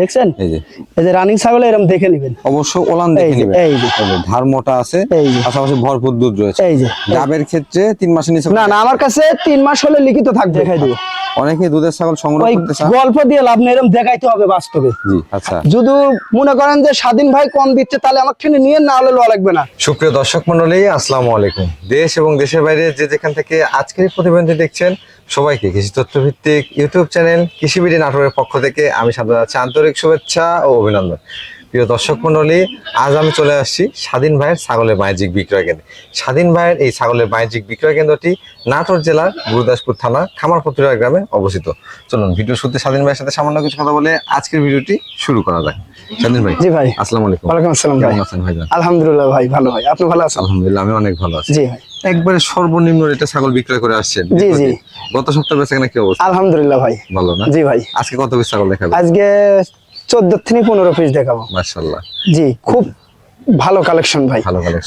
দেখছেন? এই যে। এই যে রানিং ছাগল এরকম দেখে নেবেন। অবশ্য ওলান দেখে নিবেন। এই যে। ধার মোটা আছে পাশাপাশি ভরপুর দুধ রয়েছে। এই যে। গাবের ক্ষেত্রে তিন মাসের নিচে না না আমার কাছে তিন মাস হলে লিখিত থাকবে দেখাই দিব অনেকে দুধের ছাগল সংগ্রহ করতে চান। গল্প দিয়ে লাভ নেই এরকম দেখাইতে হবে বাস্তবে। জি আচ্ছা। যদি মনে করেন যে স্বাধীন ভাই কম দিচ্ছে তাহলে আমার ঠেনে নিয়ে না হলে লওয়া লাগবে না। সুপ্রিয় দর্শক মন্ডলী আসসালামু আলাইকুম। দেশ এবং দেশের বাইরে যে যেখান থেকে আজকের প্রতিবেদনটি দেখছেন সবাইকে কৃষি তথ্যভিত্তিক ইউটিউব চ্যানেল কৃষিবিডি নাটোরের পক্ষ থেকে আমি সাধারণ আন্তরিক শুভেচ্ছা ও অভিনন্দন। প্রিয় দর্শক মন্ডলী আজ আমি চলে আসছি স্বাধীন ভাইয়ের ছাগলের বাণিজ্যিক বিক্রয় কেন্দ্রে। স্বাধীন ভাইয়ের এই ছাগলের বাণিজ্যিক বিক্রয় কেন্দ্রটি নাটোর জেলার গুরুদাসপুর থানা খামারপত্রিয়া গ্রামে অবস্থিত। চলুন ভিডিও শুরুতে স্বাধীন ভাইয়ের সাথে সামান্য কিছু কথা বলে আজকের ভিডিওটি শুরু করা যাক। স্বাধীন ভাই জি ভাই। আসসালামু আলাইকুম। ওয়ালাইকুম আসসালাম ভাই। কেমন আছেন ভাইজান আলহামদুলিল্লাহ ভাই ভালো ভাই আপনি ভালো আছেন? আলহামদুলিল্লাহ আমি অনেক ভালো আছি। জি ভাই। একবারে সর্বনিম্ন রেটে ছাগল বিক্রয় করে আসছেন। জি, জি। গত সপ্তাহে বেচা কেনা কি অবস্থা? আলহামদুলিল্লাহ ভাই। ভালো না? জি ভাই। আজকে কত পিস ছাগল দেখাবে আজকে চোদ্দ থেকে পনেরো পিস দেখাবো। মাশাআল্লাহ। জি খুব ভালো কালেকশন ভাই।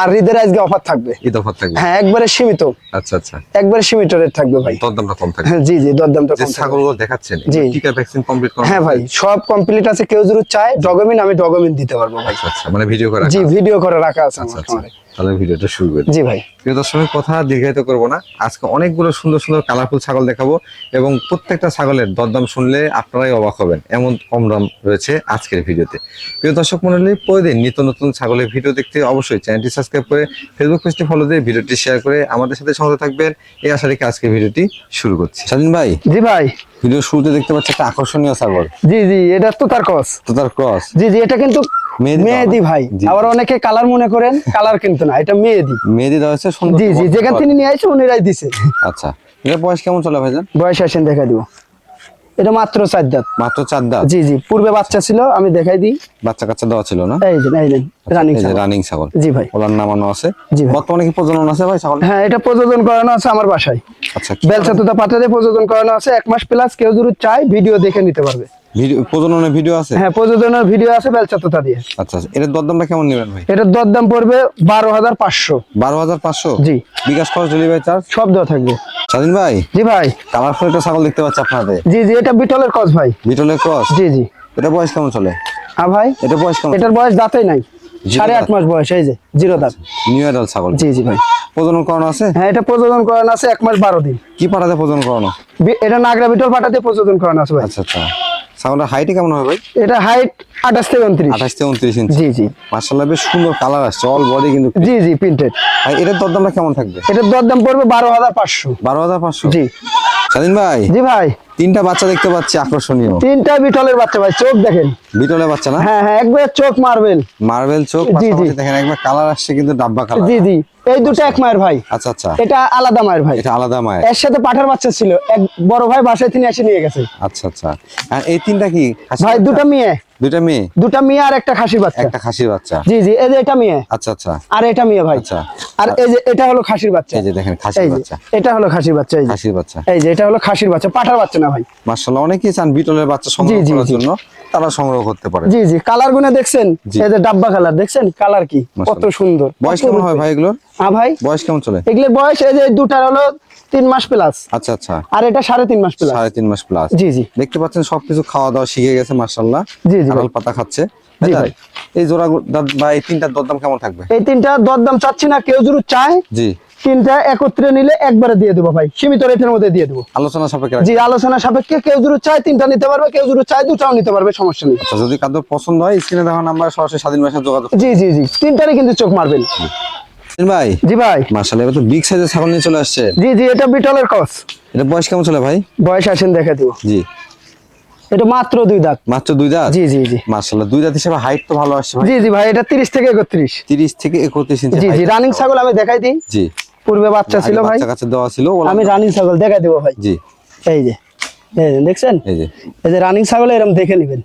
আর ঈদের আজকে অফার থাকবে। ঈদ অফার থাকবে? হ্যাঁ একবারে সীমিত। আচ্ছা আচ্ছা। একবারে সীমিত রেট থাকবে ভাই। তোর দামটা কম থাকবে। হ্যাঁ জি জি দরদামটা কম। ছাগলগুলো দেখাচ্ছেন জি। টিকা ভ্যাকসিন কমপ্লিট করা হ্যাঁ ভাই সব কমপ্লিট আছে কেউ যদি চায় ডকুমেন্ট আমি ডকুমেন্ট দিতে পারব ভাই। আচ্ছা আচ্ছা মানে ভিডিও করা জি ভিডিও করে রাখা আছে আচ্ছা আমার আচ্ছা। তাহলে ভিডিওটা শুরু করি। জি ভাই। প্রিয় দর্শকের কথা দীর্ঘায়িত করব না। আজকে অনেকগুলো সুন্দর সুন্দর কালারফুল ছাগল দেখাবো এবং প্রত্যেকটা ছাগলের দরদাম শুনলে আপনারাই অবাক হবেন। এমন কম দাম রয়েছে আজকের ভিডিওতে। প্রিয় দর্শক মন্ডলী প্রতিদিন নিত্য নতুন ছাগলের ভিডিও দেখতে অবশ্যই চ্যানেলটি সাবস্ক্রাইব করে ফেসবুক পেজটি ফলো দিয়ে ভিডিওটি শেয়ার করে আমাদের সাথে সঙ্গে থাকবেন। এই আশা রেখে আজকের ভিডিওটি শুরু করছি। স্বাধীন ভাই জি ভাই। ভিডিও শুরুতে দেখতে পাচ্ছি একটা আকর্ষণীয় ছাগল। জি জি এটা তো তার কস তো তার ক্রস জি জি এটা কিন্তু মেহেদি? ভাই আবার অনেকে কালার মনে করেন কালার কিন্তু না এটা মেহেদি। মেহেদি দেওয়া হচ্ছে সুন্দর জি জি যেখান থেকে নিয়ে আসছে উনিরাই দিছে। আচ্ছা এটা বয়স কেমন চলে ভাইজান? বয়স আসেন দেখা দিব। এটা মাত্র চার দাঁত। মাত্র চার দাঁত? জি জি পূর্বে বাচ্চা ছিল আমি দেখাই দিই। বাচ্চা কাচ্চা দেওয়া ছিল না? এই যে এই নেন রানিং এই রানিং ছাগল। জি ভাই। ওলার নামানো আছে। জি ভাই। বর্তমানে কি প্রজনন আছে ভাই ছাগল? হ্যাঁ এটা প্রযোজন করানো আছে আমার বাসায়। আচ্ছা বেলচা তোতা পাঠাতে প্রযোজন করানো আছে এক মাস প্লাস কেউ যদি চায় ভিডিও দেখে নিতে পারবে। প্রজননের ভিডিও আছে? হ্যাঁ প্রযোজনের ভিডিও আছে বেলচাততা দিয়ে। আচ্ছা আচ্ছা এর দরদামটা কেমন নেবেন ভাই? এটার দরদাম পড়বে বারো হাজার পাঁচশো। বারো হাজার পাঁচশো? জি। বিকাশ খরচ ডেলিভারি চার্জ সব দেওয়া থাকবে। স্বাধীন ভাই? জি ভাই। কালারফুল একটা ছাগল দেখতে পাচ্ছি আপনাদের। জি জি এটা বিটলের কস ভাই। বিটলের ক্রস জি জি। এটা বয়স কেমন চলে? হ্যাঁ ভাই এটা বয়স কেমন? এটার বয়স দাঁতেই নাই। সাড়ে আট মাস বয়স এই যে জিরো দাঁত। নিউ ছাগল। জি জি ভাই। প্রজনন করানো আছে? হ্যাঁ এটা প্রযোজন করানো আছে এক মাস বারো দিন। কি পাঠাতে প্রজনন করানো? এটা নাগরা বিটল পাঠাতে প্রযোজন করানো আছে ভাই। আচ্ছা আচ্ছা। ছাগলের হাইটে কেমন হবে ভাই? এটা হাইট আঠাশ থেকে উনত্রিশ। আঠাশ থেকে উনত্রিশ ইঞ্চি জি জি। মার্শাল্লাহ বেশ সুন্দর কালার আসছে অল বডি কিন্তু জি জি প্রিন্টেড ভাই এটার দরদামটা কেমন থাকবে? এটার দরদাম পড়বে বারো হাজার পাঁচশো। বারো হাজার পাঁচশো? জি। স্বাধীন ভাই? জি ভাই। তিনটা বাচ্চা দেখতে পাচ্ছি আকর্ষণীয়। তিনটা বিটলের বাচ্চা ভাই চোখ দেখেন। বিটলে বাচ্চা না? হ্যাঁ হ্যাঁ একবার চোখ মারবেন মার্বেল চোখ। পাশাপাশি দেখেন একবার কালার আসছে কিন্তু ডাব্বা কালার। জি জি। এই দুটো এক মায়ের ভাই। আচ্ছা আচ্ছা। এটা আলাদা মায়ের ভাই। এটা আলাদা মায়ের। এর সাথে পাঠার বাচ্চা ছিল। এক বড় ভাই বাসায় তিনি এসে নিয়ে গেছে। আচ্ছা আচ্ছা। আর এই তিনটা কি? ভাই? দুটা মেয়ে। দুইটা মেয়ে? দুটা মেয়ে আর একটা খাসি বাচ্চা। একটা খাসির বাচ্চা। জি জি এই যে এটা মেয়ে। আচ্ছা আচ্ছা। আর এটা মেয়ে ভাই। আচ্ছা। আর এই যে এটা হলো খাসির বাচ্চা। এই যে দেখেন খাসির বাচ্চা। এটা হলো খাসির বাচ্চা এই যে। খাসির বাচ্চা। এই যে এটা হলো খাসির বাচ্চা পাঠার বাচ্চা না? ভাই। মার্শাল্লাহ অনেকেই চান বিটলের বাচ্চা সংগ্রহ জি, জি, করার জন্য তারা সংগ্রহ করতে পারে। জি জি কালার গুনে দেখছেন? এই যে ডাব্বা কালার দেখছেন? কালার কি? কত সুন্দর। বয়স কেমন হয় ভাই এগুলোর? হ্যাঁ ভাই। বয়স কেমন চলে? এগুলোর বয়স এই যে দুটার হলো তিন মাস প্লাস আচ্ছা আচ্ছা। আর এটা সাড়ে তিন মাস প্লাস সাড়ে তিন মাস প্লাস জি জি। দেখতে পাচ্ছেন সবকিছু খাওয়া দাওয়া শিখে গেছে মার্শাল্লাহ জি, জি, পাতা খাচ্ছে। জি, ভাই। এই জোড়া বা এই তিনটার দরদাম কেমন থাকবে? এই তিনটা দরদাম চাচ্ছি না কেউ যদি চায় জি। তিনটা একত্রে নিলে একবারে দিয়ে দেবো ভাই। সীমিত রেটের মধ্যে দিয়ে দেবো। আলোচনা সাপেক্ষে জি আলোচনা সাপেক্ষে কেউ যদি চায় তিনটা নিতে পারবে কেউ যদি চায় দুটাও নিতে পারবে সমস্যা নেই। আচ্ছা যদি কাদের পছন্দ হয় স্ক্রিনে দেওয়া নাম্বার সরাসরি স্বাধীন ভাষায় যোগাযোগ জি জি জি তিনটারই কিন্তু চোখ মারবেন। ভাই। জি ভাই। তো বিগ সাইজের ছাগল নিয়ে চলে আসছে। জি জি এটা বিটলের কস। এটা বয়স কেমন চলে ভাই? বয়স আসেন দেখা দিব। জি। এটা মাত্র দুই দাঁত। মাত্র দুই দাঁত? জি জি জি। মার্শাল্লাহ দুই দাঁত হিসেবে হাইট তো ভালো আসছে ভাই। জি জি ভাই এটা তিরিশ থেকে একত্রিশ। তিরিশ থেকে একত্রিশ ইঞ্চি জি জি রানিং ছাগল আমি দেখাই দিই। জি। পূর্বে বাচ্চা ছিল ভাই। বাচ্চা কাছে দেওয়া ছিল আমি রানিং ছাগল দেখা দেবো ভাই। জি। এই যে দেখছেন? এই যে। এই যে রানিং ছাগল এরকম দেখে নেবেন।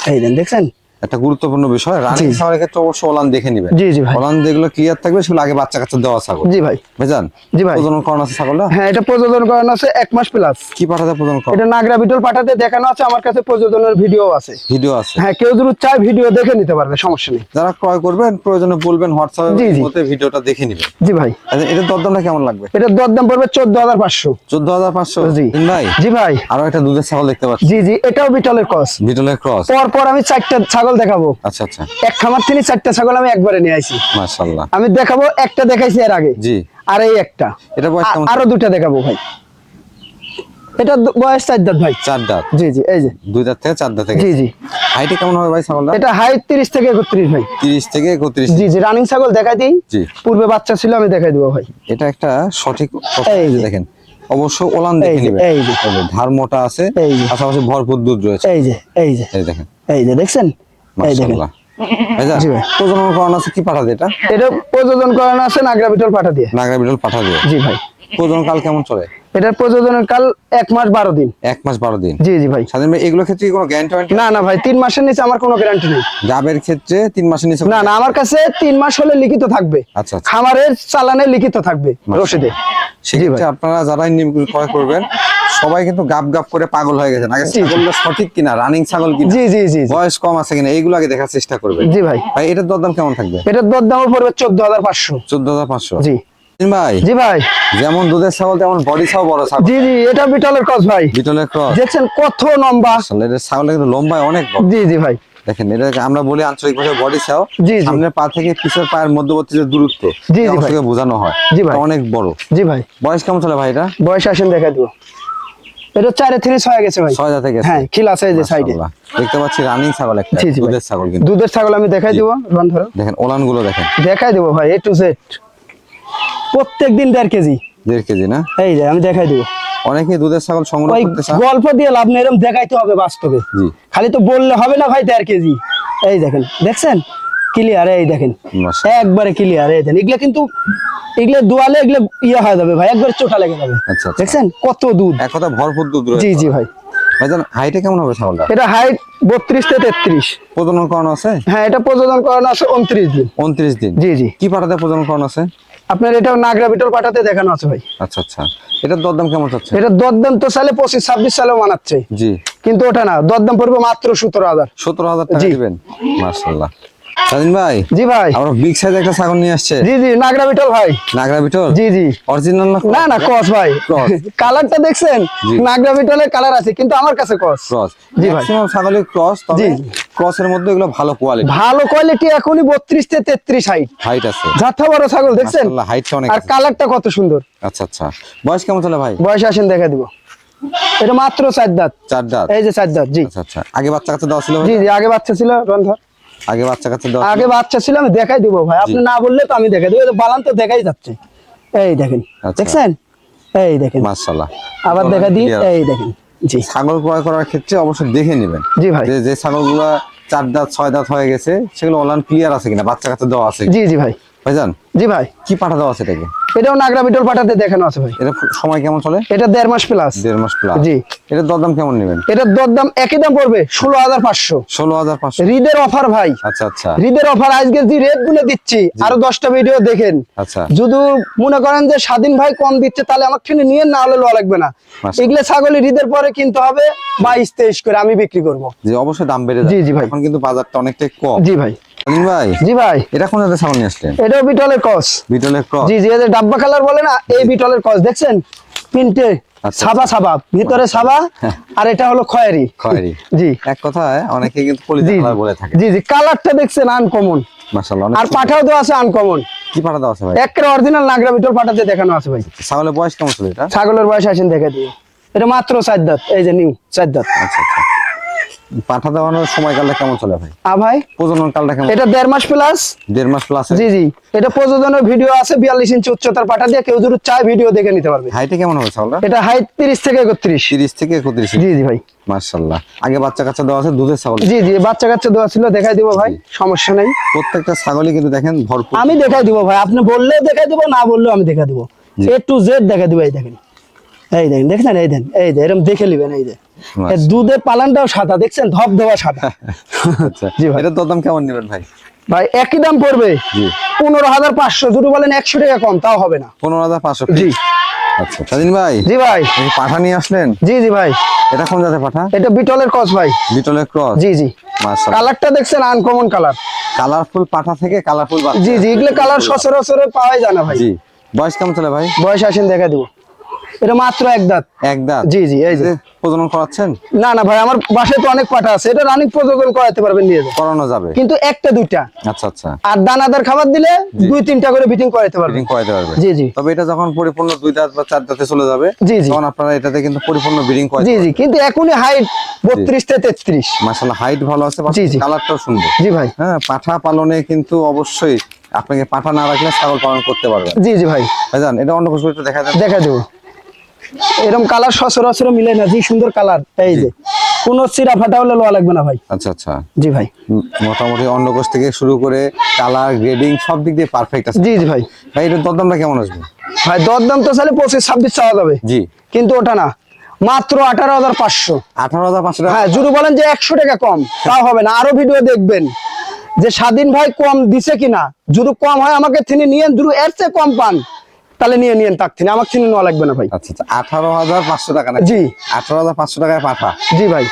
এই দেখছেন? একটা গুরুত্বপূর্ণ বিষয় রানিং। ছাগলের ক্ষেত্রে অবশ্যই ওলান দেখে নেবেন। জি জি ভাই। ওলান যেগুলো ক্লিয়ার থাকবে সেগুলো আগে বাচ্চা কাচ্চা দেওয়া ছাগল। জি ভাই। বুঝলেন জি ভাই। প্রজনন করানো আছে ছাগলটা? হ্যাঁ এটা প্রযোজন করানো আছে এক মাস প্লাস কি পাঠাতে প্রজনন করা এটা নাগরা বিটল পাঠাতে দেখানো আছে আমার কাছে প্রযোজনের ভিডিও আছে। ভিডিও আছে। হ্যাঁ কেউ যদি চায় ভিডিও দেখে নিতে পারবে সমস্যা নেই। যারা ক্রয় করবেন প্রয়োজনে বলবেন। হোয়াটসঅ্যাপের মধ্যে ভিডিওটা দেখে নেবেন। জি ভাই। আচ্ছা এটার দরদামটা কেমন লাগবে? এটার দরদাম পড়বে চোদ্দ হাজার পাঁচশো। চোদ্দ হাজার পাঁচশো? জি। ভাই? জি ভাই। আরও একটা দুধের ছাগল দেখতে পাচ্ছি। জি জি এটাও বিটলের ক্রস বিটলের ক্রস পর পর আমি চারটা ছাগল দেখাবো। আচ্ছা আচ্ছা। এক খামার থেকে চারটা ছাগল আমি একবারে নিয়ে আইছি। মাশাআল্লাহ। আমি দেখাবো একটা দেখাইছি এর আগে। জি। আর এই একটা। এটা বয়স কেমন? আরও দুটা দেখাবো ভাই। এটা বয়স চার দাঁত ভাই। চার দাঁত? জি জি এই যে। দুই দাঁত থেকে চার দাঁত থেকে? জি জি। হাইটে কেমন হবে ভাই ছাগলটা? এটা হাইট তিরিশ থেকে একত্রিশ ভাই। তিরিশ থেকে একত্রিশ। জি জি রানিং ছাগল দেখাই দিই। জি। পূর্বে বাচ্চা ছিল আমি দেখাই দেবো ভাই। এটা একটা সঠিক এই। দেখেন। অবশ্য ওলান দেখে নেবেন। এই যে। ধার মোটা আছে। পাশাপাশি ভরপুর দুধ রয়েছে। এই যে এই যে। এই দেখেন। এই যে দেখছেন? মাশাআল্লাহ। ভাইজান, জি ভাই। প্রজনন করানো আছে কি পাঠা দিয়ে এটা? এটা প্রযোজন করানো আছে নাগরা বিটল পাঠা দিয়ে। নাগরা বিটল পাঠা দিয়ে। জি ভাই। প্রজনন কাল কেমন চলে? এটার প্রযোজনের কাল এক মাস বারো দিন। এক মাস বারো দিন। জি জি ভাই। স্বাধীন ভাই ক্ষেত্রে কোনো গ্যারান্টি না না ভাই তিন মাসের নিচে আমার কোনো গ্যারান্টি নেই। গাবের ক্ষেত্রে তিন মাসের নিচে না না আমার কাছে তিন মাস হলে লিখিত থাকবে। আচ্ছা আচ্ছা। খামারের চালানে লিখিত থাকবে রসিদে। সেক্ষেত্রে আপনারা যারা নিম ক্রয় করবেন সবাই কিন্তু গাপ গাব করে পাগল হয়ে গেছেন। আগে জি, জি। ছাগলটা সঠিক কিনা রানিং ছাগল কিনা? জি জি জি জি। বয়স কম আছে কিনা এইগুলো আগে দেখার চেষ্টা করবেন। জি ভাই। ভাই এটার দরদাম কেমন থাকবে? এটার দরদাম পড়বে চোদ্দ হাজার পাঁচশো। চোদ্দ হাজার পাঁচশো? জি। ভাই? জি ভাই। যেমন দুধের ছাগল তেমন বডি ছাও বড় ছাগল। জি জি এটা বিটলের কস ভাই। বিটলের ক্রস। দেখছেন কত লম্বা। এটা ছাগল কিন্তু লম্বায় অনেক জি জি ভাই। দেখেন এটা আমরা বলি আঞ্চলিক ভাষায় বডি ছাও জি, জি। সামনের পা থেকে পিছের পায়ের মধ্যবর্তী যে দূরত্ব জি, ভাই। বোঝানো হয়। জি, ভাই। অনেক বড়। জি ভাই। বয়স কেমন চলে ভাই এটা? বয়স আসেন দেখা দিব। এটা চারে থেকে ছয় গেছে ভাই। ছয় গেছে। হ্যাঁ খিল আছে যে সাইডে। দেখতে পাচ্ছি রানিং ছাগল একটা দুধের ছাগল কিন্তু। দুধের ছাগল আমি দেখাই দিব রন ধরো। দেখেন ওলানগুলো দেখেন। দেখাই দেবো ভাই এ টু জেড প্রত্যেক দিন দেড় কেজি। দেড় কেজি না? এই যে আমি দেখাই দিব। অনেকে দুধের ছাগল সংগ্রহ করতে চান। গল্প দিয়ে লাভ নেই এরকম দেখাইতে হবে বাস্তবে। জি। খালি তো বললে হবে না ভাই দেড় কেজি। এই দেখেন দেখছেন? ক্লিয়ার এই দেখেন। একবারে ক্লিয়ার এই দেখেন। এগুলো কিন্তু এগুলো দোয়ালে এগুলো ইয়ে হয়ে যাবে ভাই একবারে চোটা লেগে যাবে। আচ্ছা আচ্ছা। দেখছেন? কত দুধ। এক কথা ভরপুর দুধ জি জি ভাই। ভাইজান হাইটে কেমন হবে ছাগলটা? এটা হাইট বত্রিশ থেকে তেত্রিশ। প্রজনন করানো আছে? হ্যাঁ এটা আছে দিন। দিন। জি জি। কি পাঠাতে প্রজনন আছে? আপনার এটা নাগরা বিটল পাঠাতে দেখানো আছে ভাই। আচ্ছা আচ্ছা। এটার দরদাম কেমন চাচ্ছে? এটা দরদাম তো সালে পঁচিশ ছাব্বিশ সালেও মানাচ্ছে। জি। কিন্তু ওটা না দরদাম পড়বে মাত্র সতেরো হাজার। সতেরো হাজার টাকা। দিবেন? স্বাধীন ভাই জি ভাই। আমরা বিগ সাইজ একটা ছাগল নিয়ে আসছে। জি জি নাগরা বিটল ভাই। নাগরা বিটল? জি জি। অরিজিনাল না না কস ভাই। কালারটা দেখছেন? নাগরা বিটলের কালার আছে কিন্তু আমার কাছে কস ক্রস জি ভাই। ছাগলের ক্রস তবে। ক্রসের মধ্যে এগুলো ভালো কোয়ালিটি ভালো কোয়ালিটি এখনই বত্রিশ থেকে তেত্রিশ হাইট হাইট আছে। যাত্রা বড় ছাগল দেখছেন? হাইটটা অনেক আর কালারটা কত সুন্দর। আচ্ছা আচ্ছা। বয়স কেমন চলে ভাই? বয়স আসেন দেখা দিব। এটা মাত্র চার দাঁত। চার দাঁত? এই যে চার দাঁত জি। আচ্ছা আচ্ছা। আগে বাচ্চা কাচ্চা দেওয়া ছিল জি জি আগে বাচ্চা ছিল রন্ধ। আগে বাচ্চা কাচ্চা দেওয়া আগে বাচ্চা ছিল আমি দেখাই দিব ভাই। আপনি না বললে তো আমি দেখাই দেব। বালান তো দেখাই যাচ্ছে। এই দেখেন আচ্ছা। দেখছেন? এই দেখেন। মাশাআল্লাহ। আবার দেখা দিই। এই দেখেন। জি। ছাগল ক্রয় করার ক্ষেত্রে অবশ্যই দেখে নেবেন। জি ভাই। যে যে ছাগলগুলো চার দাঁত ছয় দাঁত হয়ে গেছে সেগুলো অনলাইন ক্লিয়ার আছে কিনা? বাচ্চা কাচ্চা দেওয়া আছে জি জি ভাই। ভাইজান? জি ভাই। কি পাঠা দেওয়া আছে এটাকে? এটাও নাগরা বিটল পাঠাতে দেখানো আছে ভাই। এটা সময় কেমন চলে? এটা দেড় মাস প্লাস দেড় মাস প্লাস জি। এটার দরদাম কেমন নেবেন? এটার দরদাম একই দাম পড়বে ষোলো হাজার পাঁচশো। ষোলো হাজার পাঁচশো। রিদের অফার ভাই। আচ্ছা আচ্ছা। রিদের অফার আজকে যে রেটগুলো দিচ্ছি আরও দশটা ভিডিও দেখেন। আচ্ছা। যদি মনে করেন যে স্বাধীন ভাই কম দিচ্ছে তাহলে আমার ঠেনে নিয়ে না হলে লওয়া লাগবে না। মাশাআল্লাহ। এগুলো ছাগল ঈদের পরে কিনতে হবে বাইশ তেইশ করে আমি বিক্রি করব। যে অবশ্যই দাম বেড়ে জি, যাবে। জি ভাই। এখন কিন্তু বাজারটা অনেকটাই কম। জি ভাই। ভাই? জি ভাই। এটা কোন জাতের ছাগল নিয়ে আসলেন? এটাও বিটলের কস বিটলের ক্রস। জি জি এই ডাব্বা কালার বলে না এই বিটলের কস দেখছেন? তিনটে আচ্ছা। সাবা সাবা ভিতরে সাবা আর এটা হলো খয়েরি। খয়েরি। জি। এক কথায় অনেকে কিন্তু কলিজা জি কালার বলে থাকে। জি জি কালারটা দেখছেন আনকমন মাশাআল্লাহ আর পাঠাও তো আছে আনকমন কি পাঠা দেওয়া আছে ভাই? একের অরিজিনাল নাগরা বিটল পাঠাতে দেখানো আছে ভাই। ছাগলের বয়স কেমন ছিল এটা? ছাগলের বয়স আসেন দেখে দিয়ে এটা মাত্র চার দাঁত এই যে নিউ চার দাঁত। আচ্ছা আচ্ছা। পাঠা দেওয়ানোর সময়কালটা কেমন চলে ভাই? আ ভাই প্রজনন কালটা কেমন? এটা দেড় মাস প্লাস দেড় মাস প্লাস জি জি। এটা প্রযোজনের ভিডিও আছে বিয়াল্লিশ ইঞ্চি উচ্চতার পাঠা দিয়ে কেউ যদি চায় ভিডিও দেখে নিতে পারবে। হাইটে কেমন হবে এটা হাইট তিরিশ থেকে একত্রিশ। তিরিশ থেকে একত্রিশ। জি জি ভাই। মার্শাল্লাহ আগে বাচ্চা কাচ্চা দেওয়া আছে দুধের ছাগল? জি জি বাচ্চা কাচ্চা দেওয়া ছিল দেখাই দিব ভাই সমস্যা নেই। প্রত্যেকটা ছাগলই কিন্তু দেখেন ভরপুর। আমি দেখাই দিব ভাই আপনি বললে দেখাই দিব না বললেও আমি দেখাই দিব। এ টু জেড দেখাই দিব এই দেখেন। এই দেখেন দেখছেন এই দেন এই দেন এরকম দেখে নেবেন এই। এর দুধের পালানটাও সাদা দেখছেন? ধপ ধোয়া সাদা। আচ্ছা জি ভাই। এটা দাম কেমন নেবেন ভাই? ভাই একই দাম পড়বে। জি। পনেরো হাজার পাঁচশো যদি বলেন একশো টাকা কম তাও হবে না। পনেরো হাজার পাঁচশো জি। আচ্ছা স্বাধীন ভাই। জি ভাই। পাঠা নিয়ে আসলেন? জি জি ভাই। এটা কোন জাতের পাঠা? এটা বিটলের কস ভাই। লিটলের ক্রস? জি জি। কালারটা দেখছেন আনকমন কালার। কালারফুল পাঠা থেকে কালারফুল জি জি এগুলো কালার সচরাচরে পাওয়াই যায় না ভাই। জি। বয়স কেমন চলে ভাই? বয়স আসেন দেখা দিব। এটা মাত্র এক দাঁত। এক দাঁত? জি জি এই যে। প্রজনন করাচ্ছেন? না না ভাই আমার বাসায় তো অনেক পাঠা আছে। এটা রানিং প্রযোজন করাতে পারবেন নিয়ে করানো যাবে? কিন্তু একটা দুইটা। আচ্ছা আচ্ছা। আর দানাদার খাবার দিলে দুই তিনটা করে করাতে পারবেন। করাতে পারবে জি জি। তবে এটা যখন পরিপূর্ণ দুই দাঁত বা চার দাঁতে চলে যাবে জি, জি। তখন আপনারা এটাতে কিন্তু পরিপূর্ণ ব্রিডিং করাতে জি জি। কিন্তু এখনই হাইট বত্রিশ থেকে তেত্রিশ। মাশাআল্লাহ হাইট ভালো আছে। কালারটাও সুন্দর। জি ভাই। হ্যাঁ পাঠা পালনে কিন্তু অবশ্যই আপনাকে পাঠা না রাখলে ছাগল পালন করতে পারবেন। জি জি ভাই। ভাইজান এটা অন্য কিছু একটু দেখা যাবে দেখা দেবো। এরকম কালার সচরাচর মিলে না জি সুন্দর কালার এই যে। কোন চিরা ফাটা হলে লোয়া লাগবে না ভাই। আচ্ছা আচ্ছা। জি ভাই। মোটামুটি অন্ডকোষ থেকে শুরু করে কালার গ্রেডিং সব দিক দিয়ে পারফেক্ট আছে। জি জি ভাই। ভাই এটার দরদামটা কেমন আসবে? ভাই দর দাম তো চাইলে পঁচিশ ছাব্বিশ চাওয়া যাবে। জি। কিন্তু ওটা না। মাত্র আঠারো হাজার পাঁচশো। আঠারো হাজার পাঁচশো হ্যাঁ যদি বলেন যে একশো টাকা কম। তাও হবে না। আরও ভিডিও দেখবেন। যে স্বাধীন ভাই কম দিছে কিনা? যদি কম হয় আমাকে তিনি নিয়েন যদি এর চেয়ে কম পান। তাহলে নিয়ে নিয়েন তাক থেকে আমার চিনে নেওয়া লাগবে না ভাই। আচ্ছা আচ্ছা। আঠারো হাজার পাঁচশো টাকা জি। আঠারো হাজার পাঁচশো টাকায় পাঠা। জি ভাই।